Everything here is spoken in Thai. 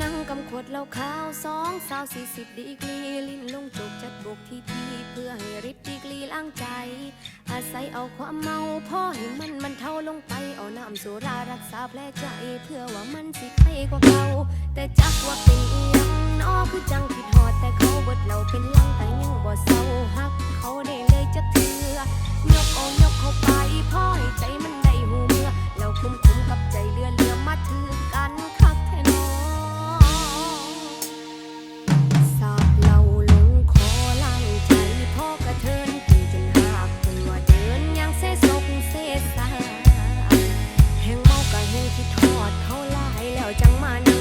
นั่งกำขวดเหล้าขาวสองสาวสี่สิบดีกรี ลิ้นลงจกจัดบกทีทีเพื่อให้ริดดีกรีล้างใจ อาศัยเอาความเมาพ่อให้มันมันเท่าลงไป เอาน้ำสุรารักษาแผลใจ เพื่อว่ามันสิไข้กว่าเก่าแต่จักว่าเป็นอีหยัง นอคือจังคิดหอดแต่เขาบิดเราเป็นลังแต่ยังบ่เศร้าฮัก เขาได้เลยจะเถือยกเอายกเขาไปพ่อให้ใจมันได้หูเมื่อเราคุ้มคุ้มกับใจเรือเรือมาถือกันคักเทนอสาบเราลงคอล่างใจพ่อกระเทินตีจนหักจนว่าเดินยังเสซกเสสาแห่งเมากะแห่งคิดหอดเขาลายแล้วจังมัน